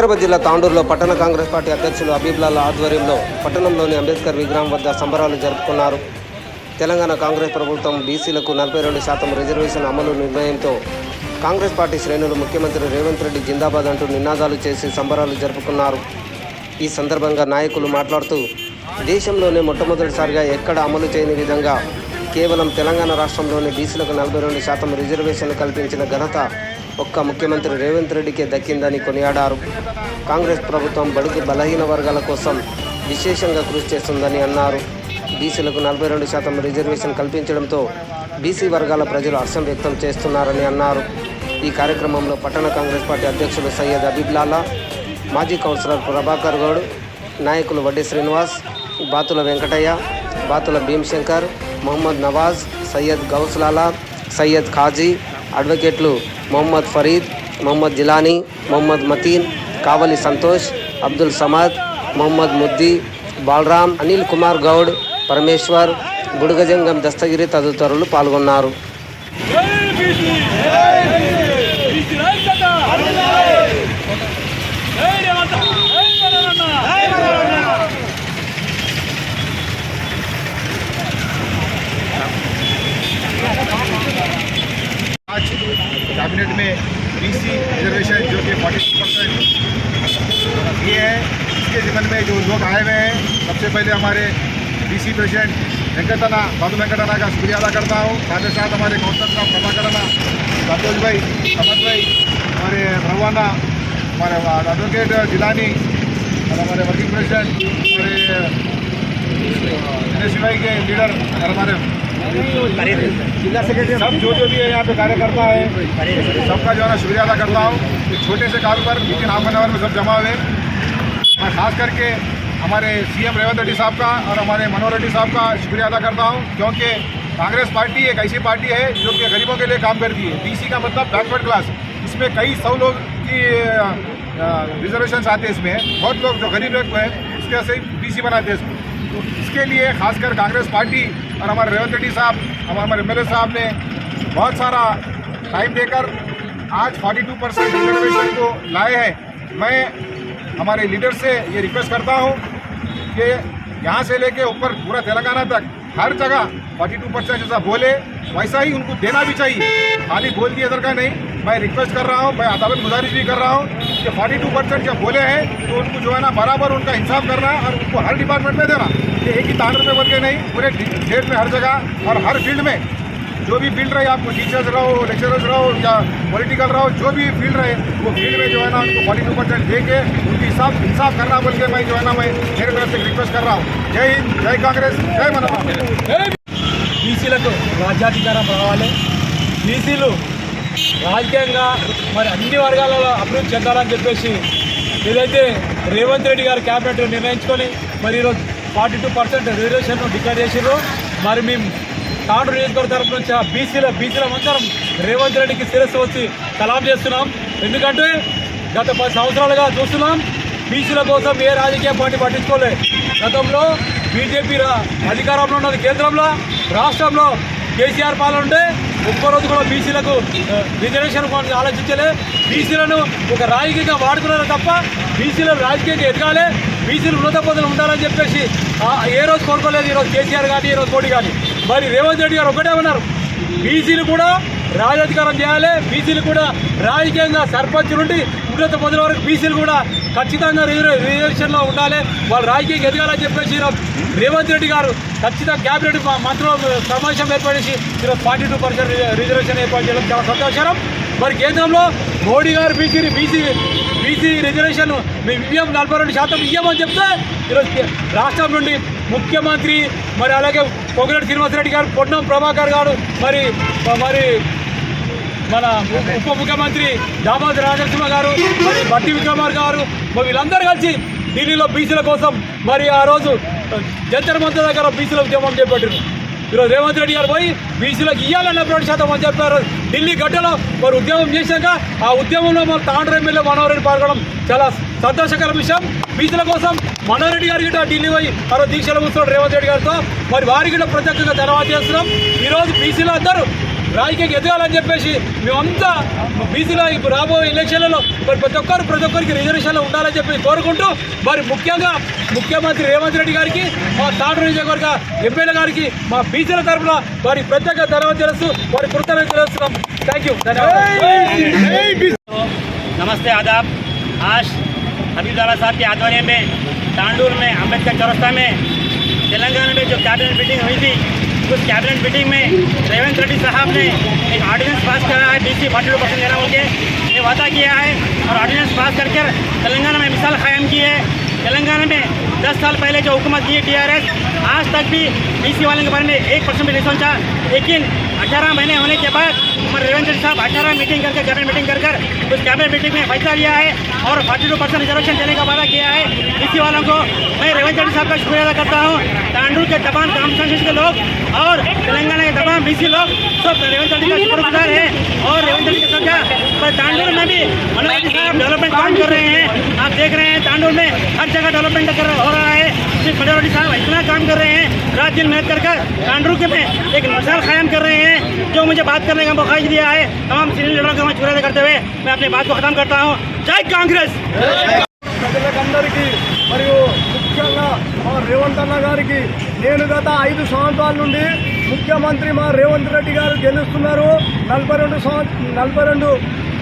వికారాబాద్ జిల్లా తాండూరులో పట్టణ కాంగ్రెస్ పార్టీ అధ్యక్షులు అబీబ్లాల్ ఆధ్వర్యంలో పట్టణంలోని అంబేద్కర్ విగ్రహం వద్ద సంబరాలు జరుపుకున్నారు. తెలంగాణ కాంగ్రెస్ ప్రభుత్వం బీసీలకు నలభై రెండు శాతం రిజర్వేషన్ అమలు నిర్ణయంతో కాంగ్రెస్ పార్టీ శ్రేణులు ముఖ్యమంత్రి రేవంత్ రెడ్డి జిందాబాద్ అంటూ నినాదాలు చేసి సంబరాలు జరుపుకున్నారు. ఈ సందర్భంగా నాయకులు మాట్లాడుతూ దేశంలోనే మొట్టమొదటిసారిగా ఎక్కడ అమలు చేయని విధంగా కేవలం తెలంగాణ రాష్ట్రంలోని బీసీలకు నలభై రెండు శాతం రిజర్వేషన్ కల్పించిన ఘనత ఒక్క ముఖ్యమంత్రి రేవంత్ రెడ్డికే దక్కిందని కొనియాడారు. కాంగ్రెస్ ప్రభుత్వం బడుగు బలహీన వర్గాల కోసం విశేషంగా కృషి చేస్తుందని అన్నారు. బీసీలకు నలభై రెండు శాతం రిజర్వేషన్ కల్పించడంతో బీసీ వర్గాల ప్రజలు హర్షం వ్యక్తం చేస్తున్నారని అన్నారు. ఈ కార్యక్రమంలో పట్టణ కాంగ్రెస్ పార్టీ అధ్యక్షులు సయ్యద్ అబీబ్లాలా మాజీ కౌన్సిలర్ ప్రభాకర్ గౌడ్ నాయకులు వడ్డీ శ్రీనివాస్ బాతుల వెంకటయ్య బాతుల భీమశంకర్ మొహమ్మద్ నవాజ్ సయ్యద్ గౌస్లాలా సయ్యద్ ఖాజీ అడ్వకేట్లు మొహమ్మద్ ఫరీద్ మొహమ్మద్ జిలానీ మొహమ్మద్ మతీన్ కావలి సంతోష్ అబ్దుల్ సమద్ మొహమ్మద్ ముద్ది బాలరామ్ అనిల్ కుమార్ గౌడ్ పరమేశ్వర్ బుడగజంగం దస్తగిరి తదితరులు పాల్గొన్నారు. बीसी प्रेसिडेंट वेंकटना बाबू वेंकटना का शुक्रिया अदा करता हूँ। साथ ही साथ हमारे काउंसलर साहब प्रभाकरना संतोष भाई समद भाई हमारे भगवाना हमारे एडवोकेट जिलानी और हमारे वर्किंग प्रेसिडेंट हमारे एन भाई के लीडर और हमारे जिला सेक्रेटरी सब जो जो भी है यहाँ पे कार्यकर्ता है सबका जो है ना शुक्रिया अदा करता हूँ। छोटे से काल पर लेकिन हाफ़ एन आवर में सब जमा हुए। मैं खास करके हमारे सीएम रेवंत रेड्डी साहब का और हमारे मनोहर रेड्डी साहब का शुक्रिया अदा करता हूँ, क्योंकि कांग्रेस पार्टी एक ऐसी पार्टी है जो कि गरीबों के लिए काम करती है। बीसी का मतलब बैकवर्ड क्लास इसमें कई सौ लोग की रिजर्वेशन आते हैं इसमें। बहुत लोग जो गरीब लोग हैं, इसके वजह से बीसी बनाते हैं इसको तो इसके लिए खासकर कांग्रेस पार्टी और हमारे रेवंत रेड्डी साहब, हमारे हमारे एमएलए साहब ने बहुत सारा टाइम देकर आज 42 परसेंट रिजर्वेशन को लाए हैं। मैं हमारे लीडर से ये रिक्वेस्ट करता हूँ कि यहाँ से लेके ऊपर पूरा तेलंगाना तक, हर जगह 42 परसेंट जैसा बोले, वैसा ही उनको देना भी चाहिए। खाली बोल दिए इधर का नहीं, मैं रिक्वेस्ट कर रहा हूँ, मैं अदालत गुजारिश भी कर रहा हूँ कि 42 परसेंट जब बोले हैं तो उनको जो है ना बराबर उनका इंसाफ करना और उनको हर डिपार्टमेंट में देना, कि एक ही तांडर में बन के नहीं, पूरे स्टेट में हर जगह और हर फ़ील्ड में। जो भी फील्ड रहे आपको टीचर्स रहो लेक्चरर्स रहो या पॉलिटिकल रहो जो भी फील्ड रहे वो फील्ड में जो है ना उनको फोर्टी टू परसेंट दे के उनकी हिसाब इंसाफ करना बोल के मैं जो है ना मैं मेरे तरफ से रिक्वेस्ट कर रहा हूँ जय हिंद जय कांग्रेस जय मनोहर బీసీలకు రాజ్యాధికారం రావాలి బీసీలు రాజకీయంగా మరి అన్ని వర్గాలలో అభివృద్ధి చెందాలని చెప్పేసి ఏదైతే రేవంత్ రెడ్డి గారు క్యాబినెట్ నిర్ణయించుకొని మరి ఈరోజు forty two percent reservation declare చేసారు మరి మేము తాడు నియోజకవర్గ తరపు నుంచి ఆ బీసీల బీసీల మందరం రేవంత్ రెడ్డికి శిరస్సు వచ్చి సలాం చేస్తున్నాం. ఎందుకంటే గత పది సంవత్సరాలుగా చూస్తున్నాం బీసీల కోసం ఏ రాజకీయ పార్టీ పట్టించుకోలే. గతంలో బీజేపీ అధికారంలో ఉన్నది కేంద్రంలో రాష్ట్రంలో కేసీఆర్ పాలన ఉంటే ఒక్కరోజు కూడా బీసీలకు రిజర్వేషన్ ఆలోచించలే. బీసీలను ఒక రాజకీయంగా వాడుకున్నారు తప్ప బీసీలు రాజకీయంగా ఎదగాలి. బీసీలు ఉన్నత పదవులు ఉండాలని చెప్పేసి ఏ రోజు కోరుకోలేదు ఈరోజు కేసీఆర్ కానీ ఈరోజు మోడీ కానీ మరి రేవంత్ రెడ్డి గారు ఒకటే ఉన్నారు. బీసీలు కూడా రాజాధికారం చేయాలి. బీసీలు కూడా రాజకీయంగా సర్పంచ్ నుండి ఉన్నత పదవుల వరకు బీసీలు కూడా ఖచ్చితంగా రిజర్వేషన్లో ఉండాలి. వాళ్ళు రాజకీయంగా ఎదగాలని చెప్పేసి రేవంత్ రెడ్డి గారు ఖచ్చితంగా క్యాబినెట్ మంత్రుల సమావేశం ఏర్పడేసి ఈరోజు ఫార్టీ టూ పర్సెంట్ రిజర్వేషన్ ఏర్పాటు చేయడం చాలా సంతోషకరం. మరి కేంద్రంలో మోడీ గారు బీసీ బీసీ బీసీ రిజర్వేషన్ మేము ఇవ్వం నలభై రెండు శాతం ఇవ్వమని చెప్తే ఈరోజు రాష్ట్రం నుండి ముఖ్యమంత్రి మరి అలాగే పొగిరెడ్డి శ్రీనివాసరెడ్డి గారు పొన్నం ప్రభాకర్ గారు మరి మరి మన ఉప ముఖ్యమంత్రి దామోదర్ రాజసింహ గారు మరి బట్టి విక్రమార్ గారు మరి వీళ్ళందరూ కలిసి ఢిల్లీలో బీసీల కోసం మరి ఆ రోజు జంతర్ మంత్ర దగ్గర బీసీల ఉద్యమం చేపట్టారు ఈరోజు రేవంత్ రెడ్డి గారు పోయి బీసీలకు ఇవ్వాలన్న రెండు శాతం అని చెప్పారు. ఢిల్లీ గడ్డలో మరి ఉద్యమం చేశాక ఆ ఉద్యమంలో మన తాండ్ర ఎమ్మెల్యే మనోహర్ రెడ్డి పాల్గొనడం చాలా సంతోషకర విషయం. బీసీల కోసం మనోహర్ రెడ్డి గారి గిట్ట ఢిల్లీ పోయి మరో దీక్షలు కూర్చున్నాడు రేవంత్ రెడ్డి గారితో. మరి వారి గిట్ట ప్రత్యేకంగా ధన్యవాదాలు చేస్తున్నాం. ఈరోజు బీసీలు అందరూ రాజకీయంగా ఎదగాలని చెప్పేసి మేమంతా బీసీలో ఇప్పుడు రాబోయే ఎలక్షన్లలో మరి ప్రతి ఒక్కరు ప్రతి ఒక్కరికి రిజర్వేషన్లు ఉండాలని చెప్పి కోరుకుంటూ మరి ముఖ్యంగా ముఖ్యమంత్రి రేవంత్ రెడ్డి గారికి మా తాడు నియోజకవర్గ ఎమ్మెల్యే గారికి మా బీసీల తరఫున వారి ప్రత్యేక ధన్యవాదాలు తెలుస్తూ వారి కృతజ్ఞతలు తెలుస్తున్నాం థ్యాంక్ యూ ధన్యవాదాలు नमस्ते आदाब आज हबीबुल्ला साहब के आध्वर्य में तांडूर में अम्बेडकर चौरस्ता में तेलंगाना में जो कैबिनेट मीटिंग हुई थी उस कैबिनेट मीटिंग में रेवंत रेड्डी साहब ने एक ऑर्डिनेंस पास करा है B C forty two percent देना बोल के ये वादा किया है और ऑर्डिनेंस पास कर कर तेलंगाना में मिसाल कायम की है। तेलंगाना में 10 साल पहले जो हुकूमत दी है टी आज तक भी बीसी वालों के बारे में एक परसेंट भी नहीं सोचा। लेकिन 18 महीने होने के बाद हमारे रेवंत साहब 18 मीटिंग करके कैबिनेट मीटिंग कर कर उस कैबिनेट मीटिंग में फैसला लिया है और 42 परसेंट रिजर्वेशन देने का वादा किया है। बीसी वालों को मैं रेवंत साहब का शुक्रिया अदा करता हूँ। तांडू के तमाम कॉन्स्टिट्यूशन के लोग और तेलंगाना के तमाम बीसी लोग, सब रेवंत का शुक्रगुजार है और रेवंत रेड्डी का क्या पर तांडूर में भी मनोज साहब डेवलपमेंट काम कर रहे हैं। आप देख रहे हैं तांडूर में हर जगह डेवलपमेंट हो रहा है। रेड्डी साहब इतना काम कर रहे हैं। रात दिन मेहनत कर कर तांडूर के में एक मिसाल कायम कर रहे हैं जो मुझे बात करने का मौका दिया है तमाम सीनियर लीडरों का मैं शुक्रिया अदा करते हुए मैं अपनी बात को खत्म करता हूँ जय कांग्रेस ప్రజలకందరికీ మరియు ముఖ్యంగా మా రేవంత్ అన్న గారికి నేను గత ఐదు సంవత్సరాల నుండి ముఖ్యమంత్రి మా రేవంత్ రెడ్డి గారు గెలుస్తున్నారు నలభై రెండు సంవత్సరం నలభై రెండు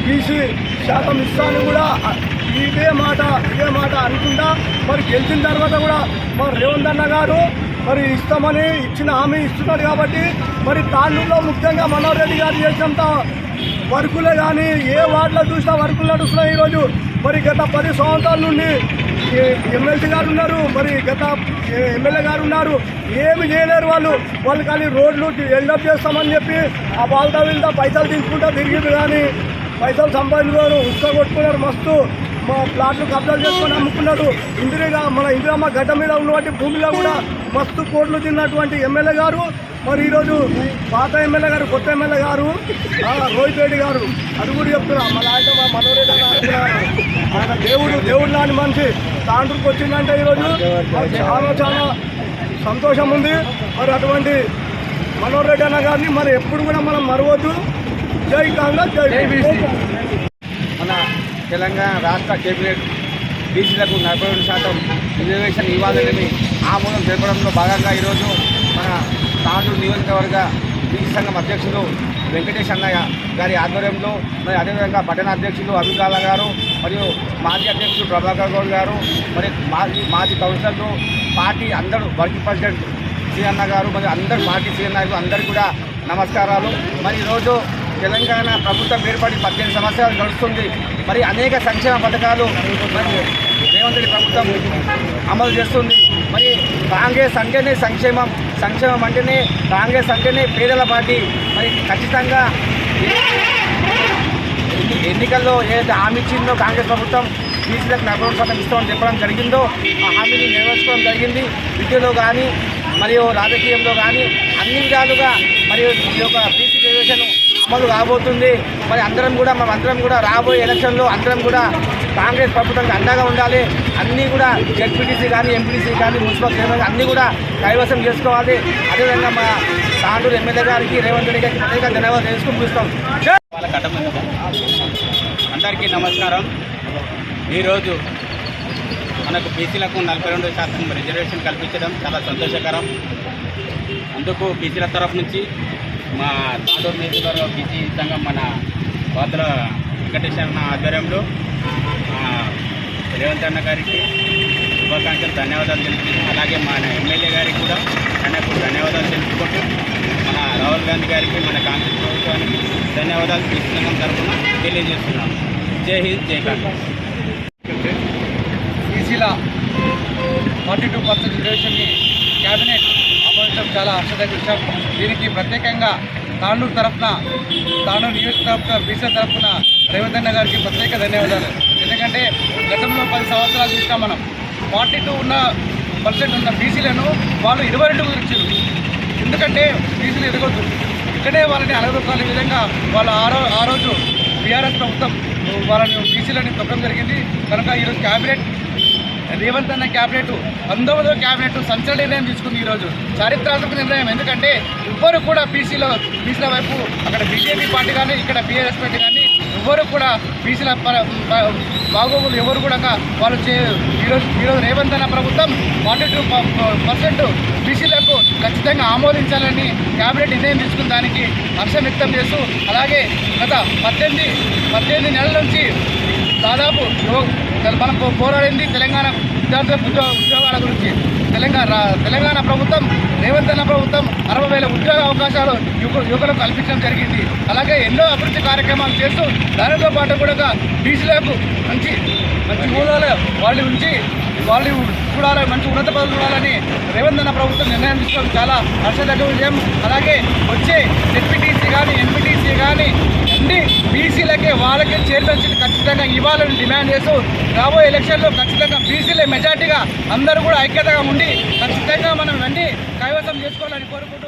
బీసీ శాతం ఇస్తాను కూడా ఇదే మాట ఇదే మాట అనుకుంటా మరి గెలిచిన తర్వాత కూడా మా రేవంత్ అన్న గారు మరి ఇస్తామని ఇచ్చిన హామీ ఇస్తున్నాడు కాబట్టి మరి తాండూరులో ముఖ్యంగా మనోహర్ రెడ్డి గారు చేసినంత వర్కులే కానీ ఏ వార్డులో చూసినా వర్కులు నడుస్తున్నాయి ఈరోజు. మరి గత పది సంవత్సరాల నుండి ఎమ్మెల్సీ గారు ఉన్నారు మరి గత ఎమ్మెల్యే గారు ఉన్నారు. ఏమి చేయలేరు వాళ్ళు. వాళ్ళు కానీ రోడ్లు ఎల్డప్ చేస్తామని చెప్పి ఆ వాళ్ళతో వీళ్ళతో పైసలు తీసుకుంటా తిరిగింది కానీ పైసలు సంపాదించుకోరు ఉత్సవ కొట్టుకున్నారు మస్తు. మా ప్లాట్లు కబ్జాలు చేసుకొని అమ్ముకున్నాడు. ఇందిరగా మన ఇందిరమ్మ గడ్డ మీద ఉన్నటువంటి భూమిలో కూడా మస్తు కోట్లు తిన్నటువంటి ఎమ్మెల్యే గారు. మరి ఈరోజు పాత ఎమ్మెల్యే గారు కొత్త ఎమ్మెల్యే గారు రోహిత్ రెడ్డి గారు. అది కూడా చెప్తున్నా. మన ఆయన మా మనోరెడ్డి. ఆయన దేవుడు దేవుడు లాంటి మనిషి. తాండ్రుకు వచ్చిందంటే ఈరోజు చాలా చాలా సంతోషం ఉంది. మరి అటువంటి మనోహర్ రెడ్డి అన్న గారిని మరి ఎప్పుడు కూడా మనం మరవద్దు. జై కాంగ్రెస్ జై మన తెలంగాణ రాష్ట్ర కేబినెట్ బీసీలకు నలభై రెండు శాతం రిజర్వేషన్ ఇవ్వాలని ఆమోదం తెలపడంలో భాగంగా ఈరోజు మన తాండూరు నియోజకవర్గ బీసీ సంఘం అధ్యక్షులు వెంకటేష్ అన్నయ్య గారి ఆధ్వర్యంలో మరి అదేవిధంగా పట్టణ అధ్యక్షులు అభిగాల గారు మరియు మాజీ అధ్యక్షులు ప్రభాకర్ గౌడ్ గారు మరి మాజీ మాజీ కౌన్సిలర్లు పార్టీ అందరూ వర్కింగ్ ప్రెసిడెంట్ సి అన్న గారు మరి అందరు పార్టీ సీఎన్ నాయకులు అందరికీ కూడా నమస్కారాలు. మరి ఈరోజు తెలంగాణ ప్రభుత్వం ఏర్పడి పద్దెనిమిది సంవత్సరాలు గడుస్తుంది. మరి అనేక సంక్షేమ పథకాలు మరి రేవంత్ రెడ్డి ప్రభుత్వం అమలు చేస్తుంది. మరి కాంగ్రెస్ అంటేనే సంక్షేమం సంక్షేమం అంటేనే కాంగ్రెస్ అంటేనే పేదల పార్టీ. మరి ఖచ్చితంగా ఎన్ని- ఎన్నికల్లో ఏదైతే హామీ ఇచ్చిందో కాంగ్రెస్ ప్రభుత్వం బీసీలకు నలభై రెండు శాతం ఇస్తామని చెప్పడం జరిగిందో ఆ హామీని నెరవేర్చుకోవడం జరిగింది. విద్యలో కానీ మరియు రాజకీయంలో కానీ అన్ని విధాలుగా మరియు ఈ యొక్క బీసీ రిజర్వేషన్ అమలు కాబోతుంది. మరి అందరం కూడా మనం అందరం కూడా రాబోయే ఎలక్షన్లో అందరం కూడా కాంగ్రెస్ ప్రభుత్వానికి అండగా ఉండాలి. అన్నీ కూడా జెడ్పీటీసీ కానీ ఎంపీటీసీ కానీ మున్సిపల్ చైర్మన్ అన్నీ కూడా కైవసం చేసుకోవాలి. అదేవిధంగా మా తాండూరు ఎమ్మెల్యే గారికి రేవంత్ రెడ్డి గారికి ప్రత్యేక ధన్యవాదాలు తెలుసుకుని చూస్తాం అందరికీ నమస్కారం. ఈరోజు మనకు బీసీలకు నలభై రెండు శాతం రిజర్వేషన్ కల్పించడం చాలా సంతోషకరం. అందుకు బీసీల తరఫు నుంచి మా తాండూరు నియోజకవర్గ బీసీ సంఘం మన పాత్ర వెంకటేశ్వరన్న ఆధ్వర్యంలో రేవంత్ అన్న గారికి శుభాకాంక్షలు ధన్యవాదాలు తెలుపుకుంటూ అలాగే మన ఎమ్మెల్యే గారికి కూడా ఆయనకు ధన్యవాదాలు తెలుపుకుంటూ మన రాహుల్ గాంధీ గారికి మన కాంగ్రెస్ ప్రభుత్వానికి ధన్యవాదాలు తీసుకున్న తరఫున తెలియజేస్తున్నాం జై హింద్ జై కాంగ్రెస్. బీసీల ఫార్టీ టూ పర్సెంట్ రిజర్వేషన్ని క్యాబినెట్ ఆమోదించడం చాలా హర్షదగ్గ విషయం దీనికి ప్రత్యేకంగా తాండూరు తరఫున తాండూరు నియోజకవర్గ బీసీ తరఫున రేవంత్ అన్న గారికి ప్రత్యేక ధన్యవాదాలు. ఎందుకంటే గతంలో పది సంవత్సరాలు చూసినా మనం. ఫార్టీ టూ ఉన్న పర్సెంట్ ఉన్న బీసీలను వాళ్ళు ఇరవై రెండు ఇచ్చారు ఎందుకంటే బీసీలు ఎదగొద్దు. ఇక్కడే వాళ్ళని అలగొక్కాలే విధంగా వాళ్ళు ఆ రోజు బీఆర్ఎస్ ప్రభుత్వం వాళ్ళని బీసీలని తొక్కడం జరిగింది. కనుక ఈరోజు క్యాబినెట్ రేవంత్ అన్న క్యాబినెట్ పంతొమ్మిదో క్యాబినెట్ సంచలన నిర్ణయం తీసుకుంది ఈరోజు. చారిత్రాత్మక నిర్ణయం. ఎందుకంటే ఎవ్వరు కూడా బీసీలో బీసీల వైపు అక్కడ బీజేపీ పార్టీ కానీ ఇక్కడ బీఆర్ఎస్ పార్టీ కానీ ఎవ్వరు కూడా బీసీల పర- బాగోగులు ఎవరు కూడా వాళ్ళు చే ఈరోజు ఈరోజు రేవంత్ అన్న ప్రభుత్వం ఫార్టీ టూ పర్సెంట్ బీసీలకు ఖచ్చితంగా ఆమోదించాలని క్యాబినెట్ నిర్ణయం తీసుకున్న దానికి హర్షం వ్యక్తం చేస్తూ అలాగే గత పద్దెనిమిది పద్దెనిమిది నెలల నుంచి దాదాపు మనం పో- పోరాడింది తెలంగాణ విద్యార్థుల ఉద్యోగ ఉద్యోగాల గురించి. తెలంగాణ తెలంగాణ ప్రభుత్వం రేవంత్ అన్న ప్రభుత్వం అరవై వేల ఉద్యోగ అవకాశాలు యువ యువకులకు కల్పించడం జరిగింది. అలాగే ఎన్నో అభివృద్ధి కార్యక్రమాలు చేస్తూ దానితో పాటు కూడా బీసీలకు మంచి మంచి హోదాలు వాళ్ళు ఉంచి వాళ్ళు చూడాలని మంచి ఉన్నత పదవులు చూడాలని రేవంత్ అన్న ప్రభుత్వం నిర్ణయం తీసుకోవడం చాలా హర్షదగ్గ విషయం. అలాగే వచ్చే డిప్యూటీసీ కానీ ఎన్పీటీసీ కానీ అన్ని బీసీలకే వాళ్ళకే చైర్మన్ సీట్ ఖచ్చితంగా ఇవ్వాలని డిమాండ్ చేస్తూ రాబోయే ఎలక్షన్లో ఖచ్చితంగా బీసీలే మెజార్టీగా అందరూ కూడా ఐక్యతగా ఉండి ఖచ్చితంగా మనం వెండి కైవసం చేసుకోవాలని కోరుకుంటూ